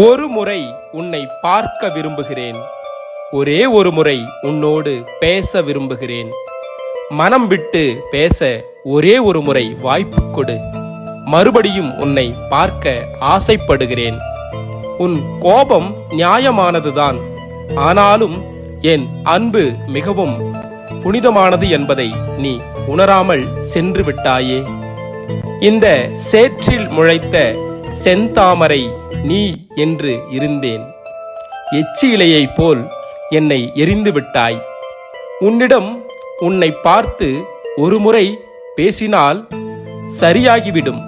ஒரு முறை உன்னை பார்க்க விரும்புகிறேன். ஒரே ஒரு முறை உன்னோடு பேச விரும்புகிறேன். மனம் விட்டு பேச ஒரே ஒரு முறை வாய்ப்பு கொடு. மறுபடியும் உன்னை பார்க்க ஆசைப்படுகிறேன். உன் கோபம் நியாயமானதுதான். ஆனாலும் என் அன்பு மிகவும் புனிதமானது என்பதை நீ உணராமல் சென்று விட்டாயே. இந்த சேற்றில் முளைத்த செந்தாமரை நீ என்று இருந்தேன். எச்சி இலையைப் போல் என்னை எரிந்துவிட்டாய் உன்னிடம் உன்னை பார்த்து ஒருமுறை பேசினால் சரியாகிவிடும்.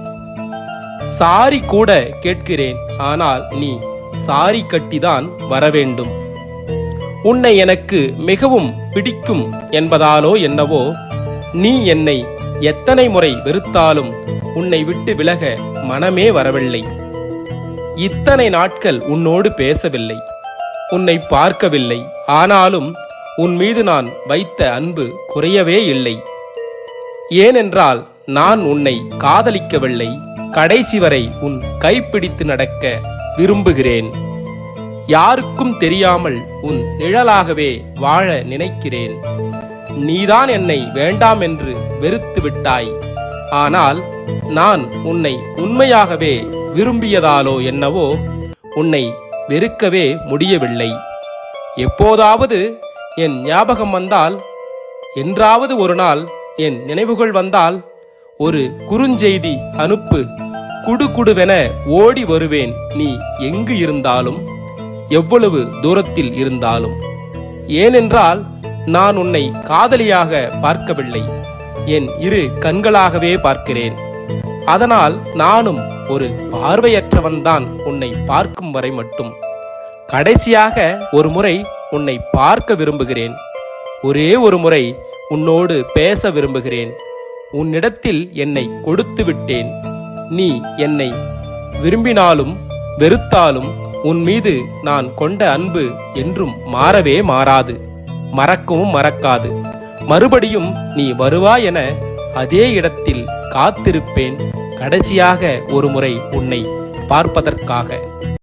சாரி கூட கேட்கிறேன் ஆனால் நீ சாரி கட்டிதான் வரவேண்டும். உன்னை எனக்கு மிகவும் பிடிக்கும் என்பதாலோ என்னவோ நீ என்னை எத்தனை முறை வெறுத்தாலும் உன்னை விட்டு விலக மனமே வரவில்லை. இத்தனை நாட்கள் உன்னோடு பேசவில்லை உன்னை பார்க்கவில்லை. ஆனாலும் உன் மீது நான் வைத்த அன்பு குறையவே இல்லை. ஏனென்றால் நான் உன்னை காதலிக்கவில்லை கடைசி வரை உன் கைப்பிடித்து நடக்க விரும்புகிறேன். யாருக்கும் தெரியாமல் உன் நிழலாகவே வாழ நினைக்கிறேன். நீதான் என்னை வேண்டாம் என்று வெறுத்து விட்டாய். ஆனால் நான் உன்னை உண்மையாகவே விரும்பியதாலோ என்னவோ உன்னை வெறுக்கவே முடியவில்லை. எப்போதாவது என் ஞாபகம் வந்தால் என்றாவது ஒரு நாள் என் நினைவுகள் வந்தால் ஒரு குறுஞ்செய்தி அனுப்பு குடு குடுவென ஓடி வருவேன். நீ எங்கு இருந்தாலும் எவ்வளவு தூரத்தில் இருந்தாலும். ஏனென்றால் நான் உன்னை காதலியாக பார்க்கவில்லை. என் இரு கண்களாகவே பார்க்கிறேன். அதனால் நானும் ஒரு பார்வையற்றவன்தான் உன்னை பார்க்கும் வரை மட்டும். கடைசியாக ஒரு முறை உன்னை பார்க்க விரும்புகிறேன். ஒரே ஒரு முறை உன்னோடு பேச விரும்புகிறேன். உன்னிடத்தில் என்னை கொடுத்து விட்டேன். நீ என்னை விரும்பினாலும் வெறுத்தாலும் உன் மீது நான் கொண்ட அன்பு என்றும் மாறவே மாறாது. மறக்கவும் மறக்காது. மறுபடியும் நீ வருவாய் என அதே இடத்தில் காத்திருப்பேன். கடைசியாக ஒரு முறை உன்னை பார்ப்பதற்காக.